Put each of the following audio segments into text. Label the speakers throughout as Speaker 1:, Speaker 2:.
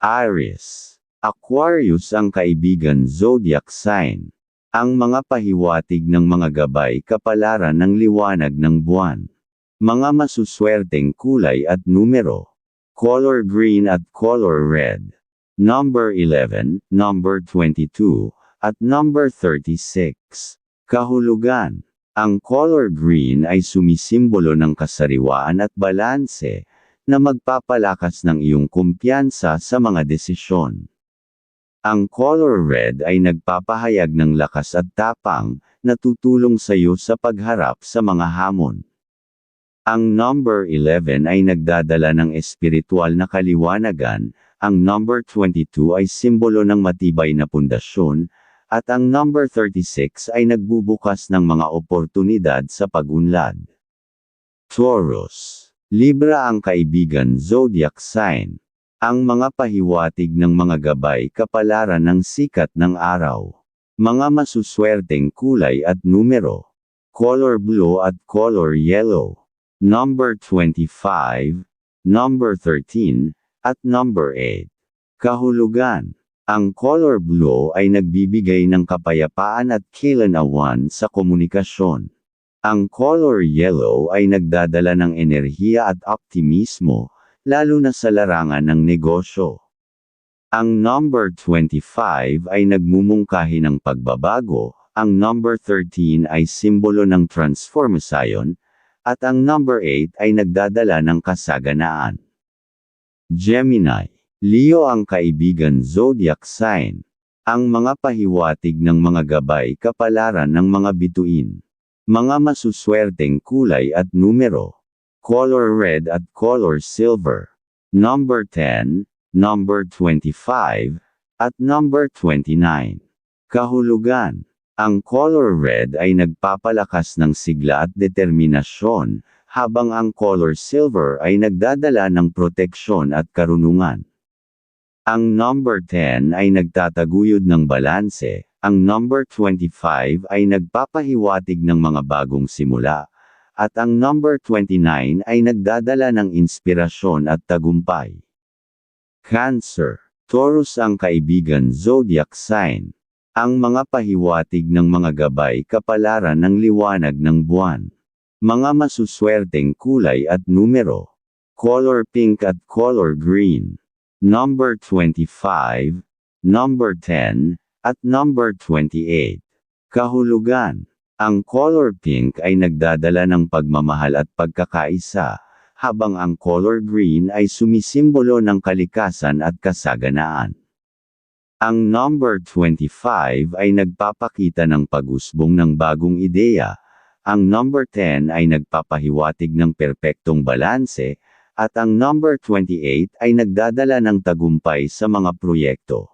Speaker 1: Aries. Aquarius ang kaibigan zodiac sign. Ang mga pahiwatig ng mga gabay kapalaran ng liwanag ng buwan. Mga masuswerteng kulay at numero. Color green at color red. Number 11, number 22, at number 36. Kahulugan. Ang color green ay sumisimbolo ng kasariwaan at balanse, na magpapalakas ng iyong kumpiyansa sa mga desisyon. Ang color red ay nagpapahayag ng lakas at tapang, na tutulong sa iyo sa pagharap sa mga hamon. Ang number 11 ay nagdadala ng espiritual na kaliwanagan, ang number 22 ay simbolo ng matibay na pundasyon, at ang number 36 ay nagbubukas ng mga oportunidad sa pagunlad. Taurus. Libra ang kaibigan zodiac sign. Ang mga pahiwatig ng mga gabay kapalaran ng sikat ng araw. Mga masuswerteng kulay at numero. Color blue at color yellow. Number 25, number 13, at number 8. Kahulugan. Ang color blue ay nagbibigay ng kapayapaan at kilanawan sa komunikasyon. Ang color yellow ay nagdadala ng enerhiya at optimismo, lalo na sa larangan ng negosyo. Ang number 25 ay nagmumungkahi ng pagbabago, ang number 13 ay simbolo ng transformation, at ang number 8 ay nagdadala ng kasaganaan. Gemini. Leo ang kaibigan zodiac sign. Ang mga pahiwatig ng mga gabay kapalaran ng mga bituin. Mga masuswerteng kulay at numero. Color red at color silver. Number 10, number 25, at number 29. Kahulugan. Ang color red ay nagpapalakas ng sigla at determinasyon, habang ang color silver ay nagdadala ng proteksyon at karunungan. Ang number 10 ay nagtataguyod ng balanse, ang number 25 ay nagpapahiwatig ng mga bagong simula, at ang number 29 ay nagdadala ng inspirasyon at tagumpay. Cancer. Taurus ang kaibigan zodiac sign. Ang mga pahiwatig ng mga gabay kapalaran ng liwanag ng buwan. Mga masuswerteng kulay at numero. Color pink at color green. Number 25, number 10, at number 28. Kahulugan. Ang color pink ay nagdadala ng pagmamahal at pagkakaisa, habang ang color green ay sumisimbolo ng kalikasan at kasaganaan. Ang number 25 ay nagpapakita ng pag-usbong ng bagong ideya, ang number 10 ay nagpapahiwatig ng perpektong balanse, at ang number 28 ay nagdadala ng tagumpay sa mga proyekto.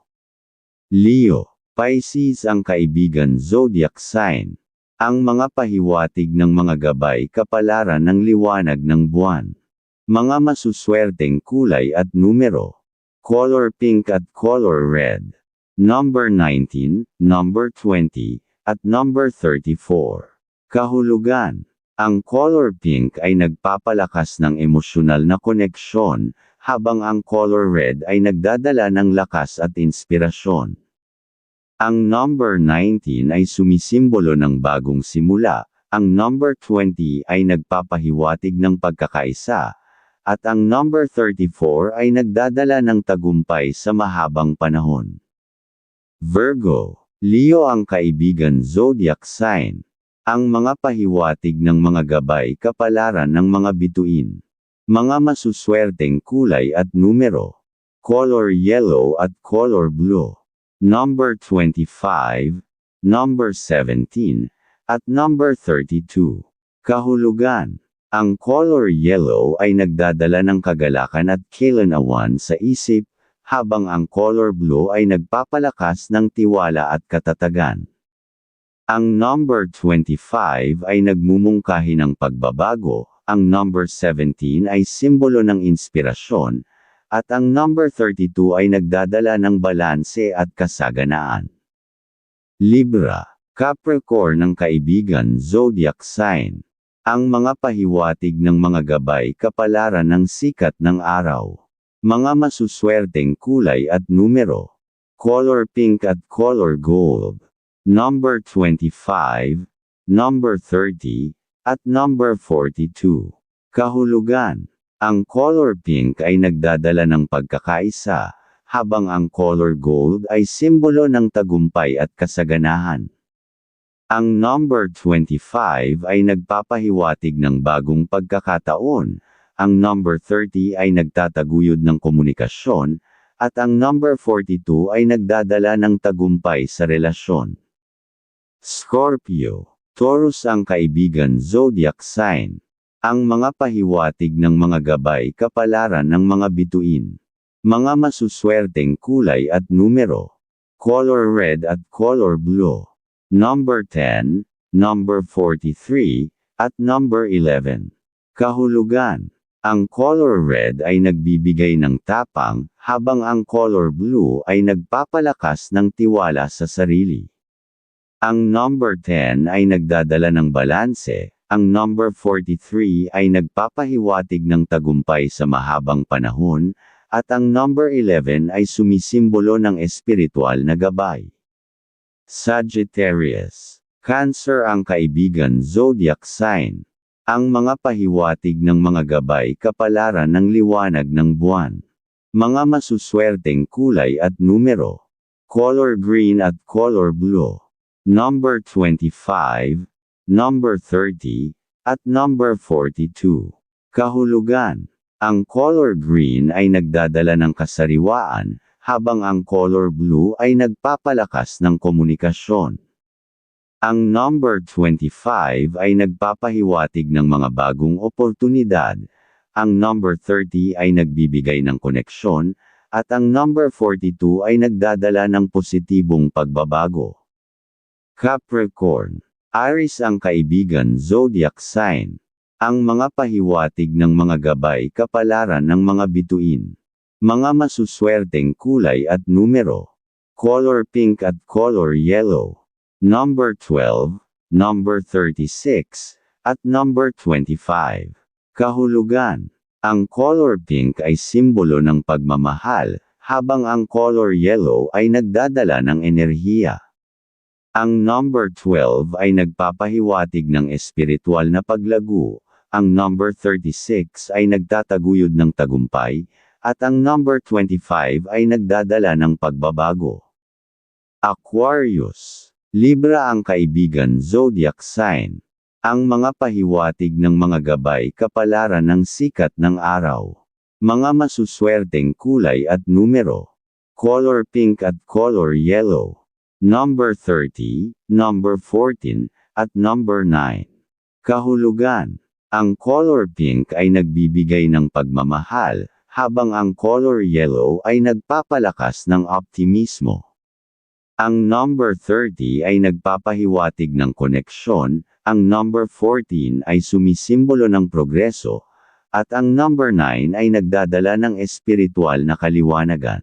Speaker 1: Leo Pisces ang kaibigan zodiac sign. Ang mga pahiwatig ng mga gabay kapalaran ng liwanag ng buwan. Mga masuswerteng kulay at numero. Color pink at color red. Number 19, number 20, at number 34. Kahulugan. Ang color pink ay nagpapalakas ng emosyonal na koneksyon, habang ang color red ay nagdadala ng lakas at inspirasyon. Ang number 19 ay sumisimbolo ng bagong simula, ang number 20 ay nagpapahiwatig ng pagkakaisa, at ang number 34 ay nagdadala ng tagumpay sa mahabang panahon. Virgo, Leo ang kaibigan zodiac sign. Ang mga pahiwatig ng mga gabay kapalaran ng mga bituin. Mga masuswerteng kulay at numero. Color yellow at color blue number 25, number 17, at number 32. Kahulugan. Ang color yellow ay nagdadala ng kagalakan at kilanawan sa isip, habang ang color blue ay nagpapalakas ng tiwala at katatagan. Ang number 25 ay nagmumungkahi ng pagbabago, ang number 17 ay simbolo ng inspirasyon, at ang number 32 ay nagdadala ng balanse at kasaganaan. Libra, Capricorn ng kaibigan zodiac sign. Ang mga pahiwatig ng mga gabay kapalaran ng sikat ng araw. Mga masuswerteng kulay at numero. Color pink at color gold. Number 25, number 30, at number 42. Kahulugan. Ang color pink ay nagdadala ng pagkakaisa, habang ang color gold ay simbolo ng tagumpay at kasaganahan. Ang number 25 ay nagpapahiwatig ng bagong pagkakataon, ang number 30 ay nagtataguyod ng komunikasyon, at ang number 42 ay nagdadala ng tagumpay sa relasyon. Scorpio, Taurus ang kaibigan zodiac sign. Ang mga pahiwatig ng mga gabay kapalaran ng mga bituin. Mga masuswerteng kulay at numero. Color red at color blue. Number 10, number 43, at number 11. Kahulugan. Ang color red ay nagbibigay ng tapang, habang ang color blue ay nagpapalakas ng tiwala sa sarili. Ang number 10 ay nagdadala ng balanse, ang number 43 ay nagpapahiwatig ng tagumpay sa mahabang panahon, at ang number 11 ay sumisimbolo ng espiritual na gabay. Sagittarius. Cancer ang kaibigan zodiac sign. Ang mga pahiwatig ng mga gabay kapalaran ng liwanag ng buwan. Mga masuswerteng kulay at numero. Color green at color blue number 25, number 30, at number 42. Kahulugan. Ang color green ay nagdadala ng kasariwaan, habang ang color blue ay nagpapalakas ng komunikasyon. Ang number 25 ay nagpapahiwatig ng mga bagong oportunidad, ang number 30 ay nagbibigay ng koneksyon, at ang number 42 ay nagdadala ng positibong pagbabago. Capricorn. Aries ang kaibigan zodiac sign. Ang mga pahiwatig ng mga gabay kapalaran ng mga bituin. Mga masuswerteng kulay at numero. Color pink at color yellow. Number 12, number 36, at number 25. Kahulugan. Ang color pink ay simbolo ng pagmamahal, habang ang color yellow ay nagdadala ng enerhiya. Ang number 12 ay nagpapahiwatig ng espiritual na paglago, ang number 36 ay nagtataguyod ng tagumpay, at ang number 25 ay nagdadala ng pagbabago. Aquarius. Libra ang kaibigan zodiac sign. Ang mga pahiwatig ng mga gabay kapalaran ng sikat ng araw. Mga masuswerteng kulay at numero. Color pink at color yellow number 30, number 14, at number 9. Kahulugan. Ang color pink ay nagbibigay ng pagmamahal, habang ang color yellow ay nagpapalakas ng optimismo. Ang number 30 ay nagpapahiwatig ng koneksyon, ang number 14 ay sumisimbolo ng progreso, at ang number 9 ay nagdadala ng espiritual na kaliwanagan.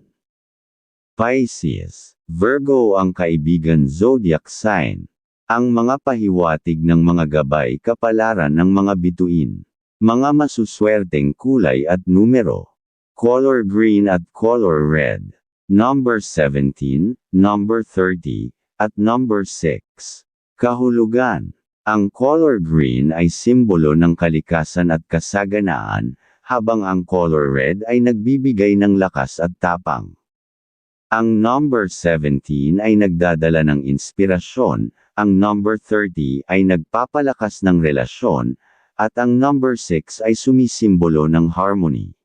Speaker 1: Pisces Virgo ang kaibigan zodiac sign. Ang mga pahiwatig ng mga gabay kapalaran ng mga bituin. Mga masuswerteng kulay at numero. Color green at color red. Number 17, number 30, at number 6. Kahulugan. Ang color green ay simbolo ng kalikasan at kasaganaan, habang ang color red ay nagbibigay ng lakas at tapang. Ang number 17 ay nagdadala ng inspirasyon, ang number 30 ay nagpapalakas ng relasyon, at ang number 6 ay sumisimbolo ng harmony.